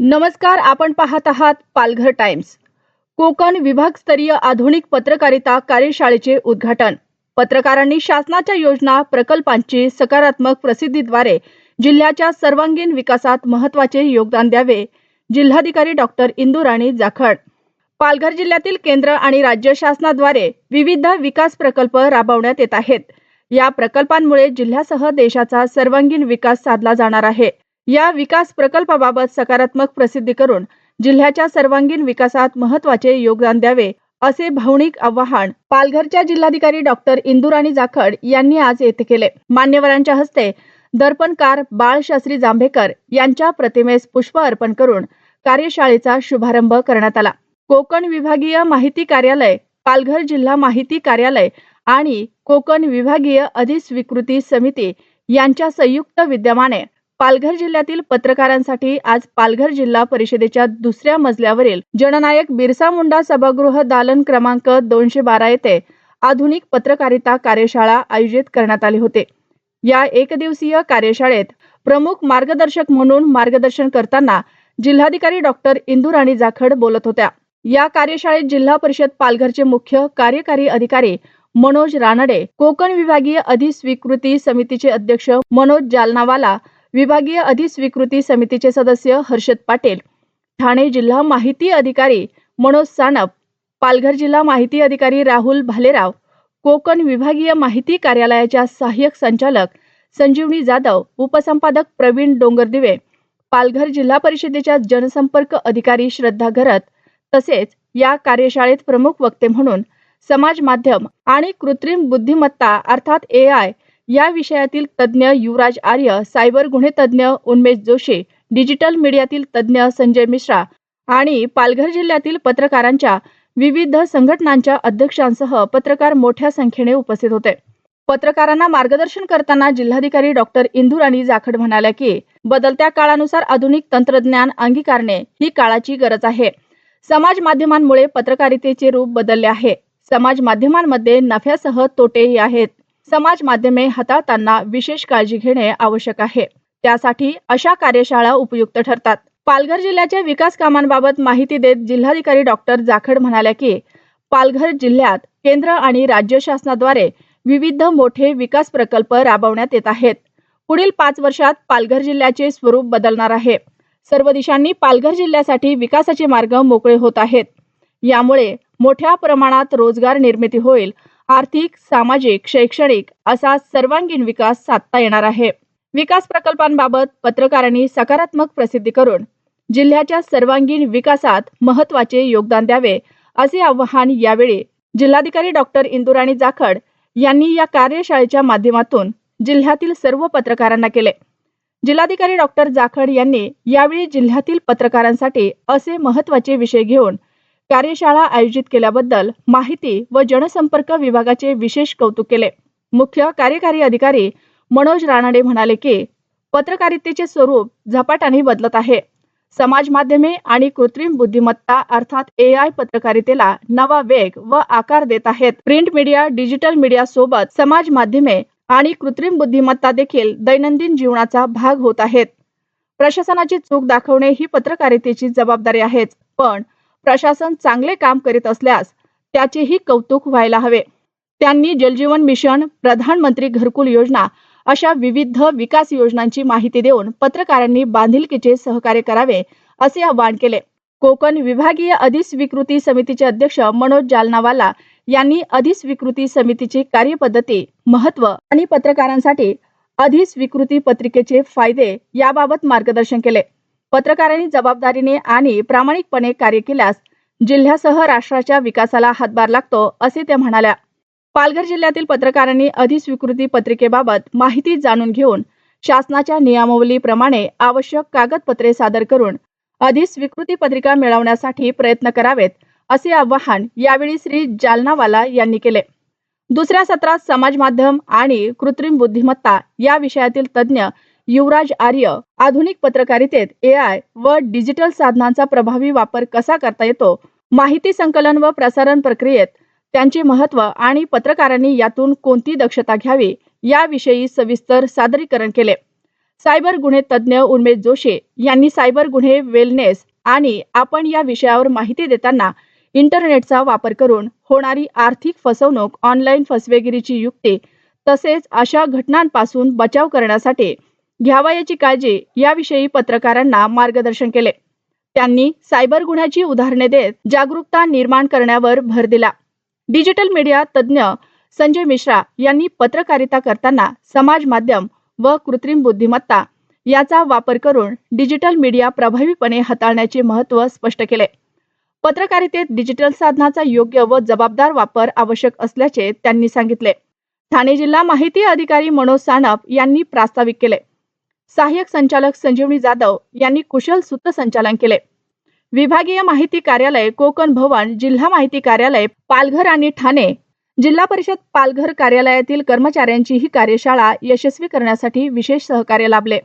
नमस्कार आपण पाहत आहात पालघर टाइम्स. कोकण विभागस्तरीय आधुनिक पत्रकारिता कार्यशाळेचे उद्घाटन. पत्रकारांनी शासनाच्या योजना प्रकल्पांची सकारात्मक प्रसिद्धीद्वारे जिल्ह्याच्या सर्वांगीण विकासात महत्त्वाचे योगदान द्यावे जिल्हाधिकारी डॉक्टर इंदुराणी जाखड. पालघर जिल्ह्यातील केंद्र आणि राज्य शासनाद्वारे विविध विकास प्रकल्प राबवण्यात येत आहेत. या प्रकल्पांमुळे जिल्ह्यासह देशाचा सर्वांगीण विकास साधला जाणार आहे. या विकास प्रकल्पाबाबत सकारात्मक प्रसिद्धी करून जिल्ह्याच्या सर्वांगीण विकासात महत्त्वाचे योगदान द्यावे असे भावनिक आवाहन पालघरच्या जिल्हाधिकारी डॉक्टर इंदुराणी जाखड यांनी आज येथे केले. मान्यवरांच्या हस्ते दर्पणकार बाळशास्त्री जांभेकर यांच्या प्रतिमेस पुष्प अर्पण करून कार्यशाळेचा शुभारंभ करण्यात आला. कोकण विभागीय माहिती कार्यालय पालघर जिल्हा माहिती कार्यालय आणि कोकण विभागीय अधिस्वीकृती समिती यांच्या संयुक्त विद्यमाने पालघर जिल्ह्यातील पत्रकारांसाठी आज पालघर जिल्हा परिषदेच्या दुसऱ्या मजल्यावरील जननायक बिरसा मुंडा सभागृह दालन क्रमांक दोनशे बारा येथे आधुनिक पत्रकारिता कार्यशाळा आयोजित करण्यात आली होते. या एकदिवसीय कार्यशाळेत प्रमुख मार्गदर्शक म्हणून मार्गदर्शन करताना जिल्हाधिकारी डॉक्टर इंदुराणी जाखड बोलत होत्या. या कार्यशाळेत जिल्हा परिषद पालघरचे मुख्य कार्यकारी अधिकारी मनोज रानडे कोकण विभागीय अधिस्वीकृती समितीचे अध्यक्ष मनोज जालनावाला विभागीय अधिस्वीकृती समितीचे सदस्य हर्षद पाटील ठाणे जिल्हा माहिती अधिकारी मनोज सानप पालघर जिल्हा माहिती अधिकारी राहुल भालेराव कोकण विभागीय माहिती कार्यालयाच्या सहाय्यक संचालक संजीवनी जाधव उपसंपादक प्रवीण डोंगरदिवे पालघर जिल्हा परिषदेच्या जनसंपर्क अधिकारी श्रद्धा घरत तसेच या कार्यशाळेत प्रमुख वक्ते म्हणून समाज माध्यम आणि कृत्रिम बुद्धिमत्ता अर्थात ए आय या विषयातील तज्ज्ञ युवराज आर्य सायबर गुन्हे तज्ज्ञ उन्मेश जोशी डिजिटल मीडियातील तज्ज्ञ संजय मिश्रा आणि पालघर जिल्ह्यातील पत्रकारांच्या विविध संघटनांच्या अध्यक्षांसह पत्रकार मोठ्या संख्येने उपस्थित होते. पत्रकारांना मार्गदर्शन करताना जिल्हाधिकारी डॉक्टर इंदुराणी जाखड म्हणाल्या की बदलत्या काळानुसार आधुनिक तंत्रज्ञान अंगीकारणे ही काळाची गरज आहे. समाज माध्यमांमुळे पत्रकारितेचे रूप बदलले आहे. समाज माध्यमांमध्ये नफ्यासह तोटेही आहेत. समाज माध्यमे हाताळताना विशेष काळजी घेणे आवश्यक आहे. त्यासाठी अशा कार्यशाळा उपयुक्त ठरतात. पालघर जिल्ह्याच्या विकास कामांबाबत माहिती देत जिल्हाधिकारी डॉक्टर जाखड म्हणाल्या की पालघर जिल्ह्यात केंद्र आणि राज्य शासनाद्वारे विविध मोठे विकास प्रकल्प राबवण्यात येत आहेत. पुढील पाच वर्षात पालघर जिल्ह्याचे स्वरूप बदलणार आहे. सर्व दिशांनी पालघर जिल्ह्यासाठी विकासाचे मार्ग मोकळे होत आहेत. यामुळे मोठ्या प्रमाणात रोजगार निर्मिती होईल आर्थिक सामाजिक शैक्षणिक असा सर्वांगीण विकास साधता येणार आहे. विकास प्रकल्पांबाबत पत्रकारांनी सकारात्मक प्रसिद्धी करून जिल्ह्याच्या सर्वांगीण विकासात महत्त्वाचे योगदान द्यावे असे आवाहन यावेळी जिल्हाधिकारी डॉक्टर इंदुराणी जाखड यांनी या कार्यशाळेच्या माध्यमातून जिल्ह्यातील सर्व पत्रकारांना केले. जिल्हाधिकारी डॉक्टर जाखड यांनी यावेळी जिल्ह्यातील पत्रकारांसाठी असे महत्त्वाचे विषय घेऊन कार्यशाळा आयोजित केल्याबद्दल माहिती व जनसंपर्क विभागाचे विशेष कौतुक केले. मुख्य कार्यकारी अधिकारी मनोज रानडे म्हणाले की पत्रकारितेचे स्वरूप झपाट्याने बदलत आहे. समाज माध्यमे आणि कृत्रिम बुद्धिमत्ता अर्थात ए आय पत्रकारितेला नवा वेग व आकार देत आहेत. प्रिंट मीडिया डिजिटल मीडिया सोबत समाज माध्यमे आणि कृत्रिम बुद्धिमत्ता देखील दैनंदिन जीवनाचा भाग होत आहेत. प्रशासनाची चूक दाखवणे ही पत्रकारितेची जबाबदारी आहेच पण प्रशासन चांगले काम करीत असल्यास त्याचेही कौतुक व्हायला हवे. त्यांनी जलजीवन मिशन प्रधानमंत्री घरकुल योजना अशा विविध विकास योजनांची माहिती देऊन पत्रकारांनी बांधिलकीचे सहकार्य करावे असे आवाहन केले. कोकण विभागीय अधिस्वीकृती समितीचे अध्यक्ष मनोज जालनावाला यांनी अधिस्वीकृती समितीची कार्यपद्धती महत्त्व आणि पत्रकारांसाठी अधिस्वीकृती पत्रिकेचे फायदे याबाबत मार्गदर्शन केले. पत्रकारांनी जबाबदारीने आणि प्रामाणिकपणे कार्य केल्यास जिल्ह्यासह राष्ट्राच्या विकासाला हातभार लागतो असे त्या म्हणाल्या. पालघर जिल्ह्यातील पत्रकारांनी अधिस्वीकृती पत्रिकेबाबत माहिती जाणून घेऊन शासनाच्या नियमावलीप्रमाणे आवश्यक कागदपत्रे सादर करून अधिस्वीकृती पत्रिका मिळवण्यासाठी प्रयत्न करावेत असे आवाहन यावेळी श्री जालनावाला यांनी केले. दुसऱ्या सत्रात समाज माध्यम आणि कृत्रिम बुद्धिमत्ता या विषयातील तज्ज्ञ युवराज आर्य आधुनिक पत्रकारितेत ए आय व डिजिटल साधनांचा प्रभावी वापर कसा करता येतो? माहिती संकलन व प्रसारण प्रक्रियेत त्यांचे महत्त्व आणि पत्रकारांनी यातून कोणती दक्षता घ्यावी याविषयी सविस्तर सादरीकरण केले. सायबर गुन्हे तज्ज्ञ उन्मेश जोशी यांनी सायबर गुन्हे वेलनेस आणि आपण या विषयावर माहिती देताना इंटरनेटचा वापर करून होणारी आर्थिक फसवणूक ऑनलाईन फसवेगिरीची युक्ती तसेच अशा घटनांपासून बचाव करण्यासाठी घ्यावयाची काळजी याविषयी पत्रकारांना मार्गदर्शन केले. त्यांनी सायबर गुन्ह्याची उदाहरणे देत जागरूकता निर्माण करण्यावर भर दिला. डिजिटल मीडिया तज्ज्ञ संजय मिश्रा यांनी पत्रकारिता करताना समाज माध्यम व कृत्रिम बुद्धिमत्ता याचा वापर करून डिजिटल मीडिया प्रभावीपणे हाताळण्याचे महत्त्व स्पष्ट केले. पत्रकारितेत डिजिटल साधनाचा योग्य व जबाबदार वापर आवश्यक असल्याचे त्यांनी सांगितले. ठाणे जिल्हा माहिती अधिकारी मनोज सानप यांनी प्रास्ताविक केले. सहाय्यक संचालक संजीवनी जाधव यांनी कुशल सूत्रसंचालन केले. विभागीय माहिती कार्यालय कोकण भवन जिल्हा माहिती कार्यालय पालघर आणि ठाणे. जिल्हा परिषद पालघर कार्यालयातील कर्मचाऱ्यांची ही कार्यशाळा यशस्वी करण्यासाठी विशेष सहकार्य लाभले.